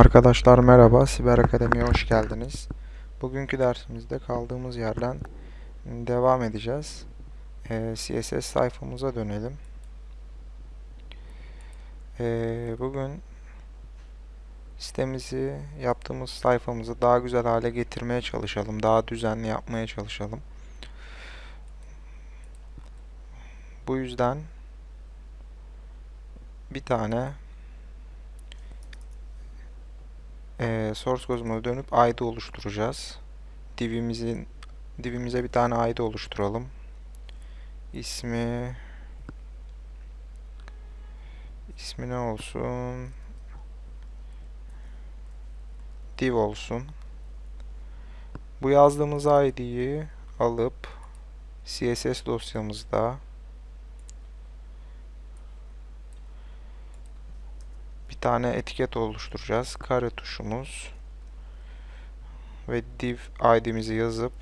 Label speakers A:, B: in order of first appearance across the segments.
A: Arkadaşlar merhaba, Siber Akademi'ye hoş geldiniz. Bugünkü dersimizde kaldığımız yerden devam edeceğiz. Ee, CSS sayfamıza dönelim. Ee, bugün sitemizi, yaptığımız sayfamızı daha güzel hale getirmeye çalışalım. Daha düzenli yapmaya çalışalım. Bu yüzden bir tane e, source code'umuza dönüp ID oluşturacağız. Divimizin divimize bir tane ID oluşturalım. İsmi ismi ne olsun? Div olsun. Bu yazdığımız ID'yi alıp CSS dosyamızda bir tane etiket oluşturacağız. Kare tuşumuz ve div id'mizi yazıp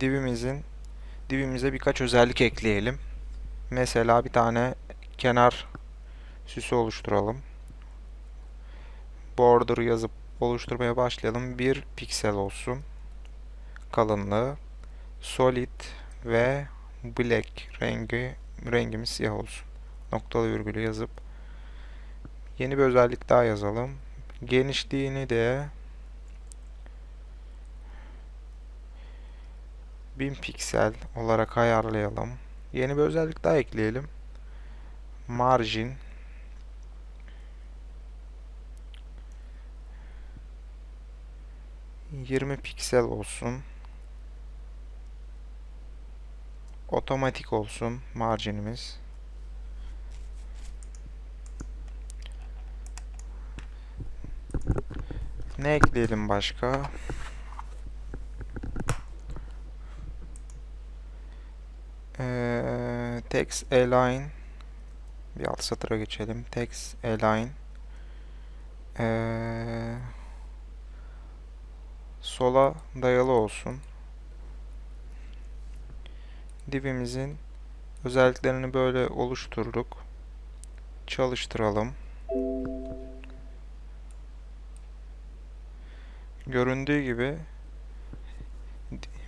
A: divimizin divimize birkaç özellik ekleyelim. Mesela bir tane kenar süsü oluşturalım. Border yazıp oluşturmaya başlayalım. Bir piksel olsun. Kalınlığı solid ve black rengi rengimiz siyah olsun noktalı virgülü yazıp yeni bir özellik daha yazalım. Genişliğini de 1000 piksel olarak ayarlayalım. Yeni bir özellik daha ekleyelim. Margin ...20 piksel olsun. Otomatik olsun marginimiz. Ne ekleyelim başka? Ee, text align bir alt satıra geçelim. Text align ee, sola dayalı olsun. Divimizin özelliklerini böyle oluşturduk. Çalıştıralım. Göründüğü gibi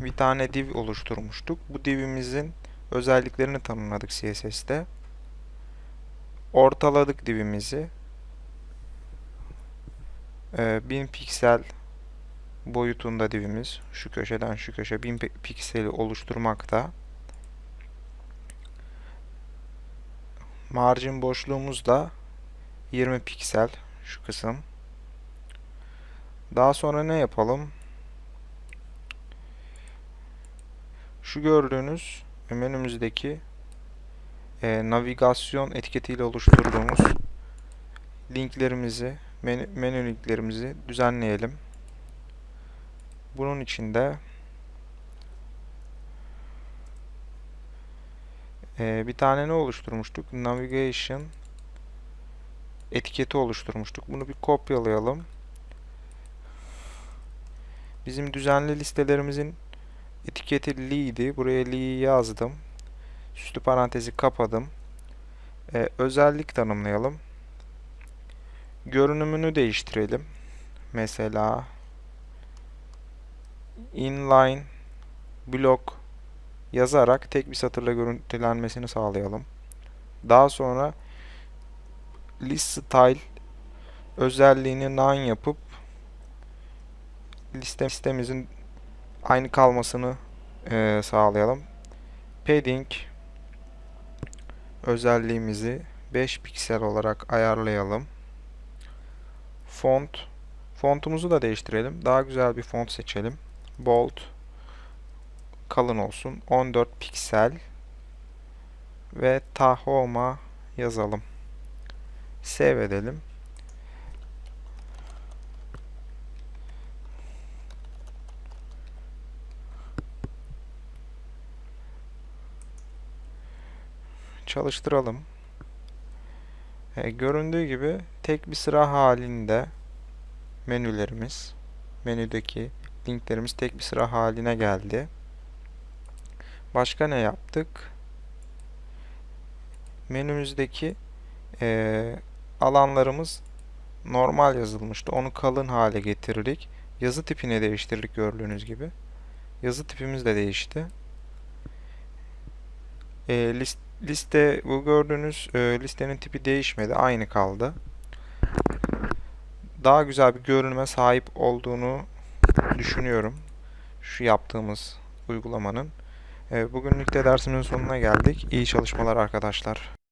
A: bir tane div oluşturmuştuk. Bu divimizin özelliklerini tanımladık CSS'te. Ortaladık divimizi. Ee, 1000 piksel boyutunda divimiz. Şu köşeden şu köşe 1000 pikseli oluşturmakta. Margin boşluğumuz da 20 piksel şu kısım. Daha sonra ne yapalım? Şu gördüğünüz menümüzdeki e, navigasyon etiketiyle oluşturduğumuz linklerimizi, menü, menü linklerimizi düzenleyelim. Bunun için de e, bir tane ne oluşturmuştuk? Navigation etiketi oluşturmuştuk. Bunu bir kopyalayalım. Bizim düzenli listelerimizin etiketi li'ydi. Buraya li'yi yazdım. Üstü parantezi kapadım. Ee, özellik tanımlayalım. Görünümünü değiştirelim. Mesela inline block yazarak tek bir satırla görüntülenmesini sağlayalım. Daha sonra list style özelliğini none yapıp liste listemizin aynı kalmasını e, sağlayalım. Padding özelliğimizi 5 piksel olarak ayarlayalım. Font fontumuzu da değiştirelim. Daha güzel bir font seçelim. Bold kalın olsun. 14 piksel ve Tahoma yazalım. Save edelim. Çalıştıralım. E, göründüğü gibi tek bir sıra halinde menülerimiz, menüdeki linklerimiz tek bir sıra haline geldi. Başka ne yaptık? Menümüzdeki e, alanlarımız normal yazılmıştı. Onu kalın hale getirdik. Yazı tipini değiştirdik gördüğünüz gibi. Yazı tipimiz de değişti. E, list, liste bu gördüğünüz e, listenin tipi değişmedi. Aynı kaldı. Daha güzel bir görünüme sahip olduğunu düşünüyorum. Şu yaptığımız uygulamanın. E, bugünlük de dersimizin sonuna geldik. İyi çalışmalar arkadaşlar.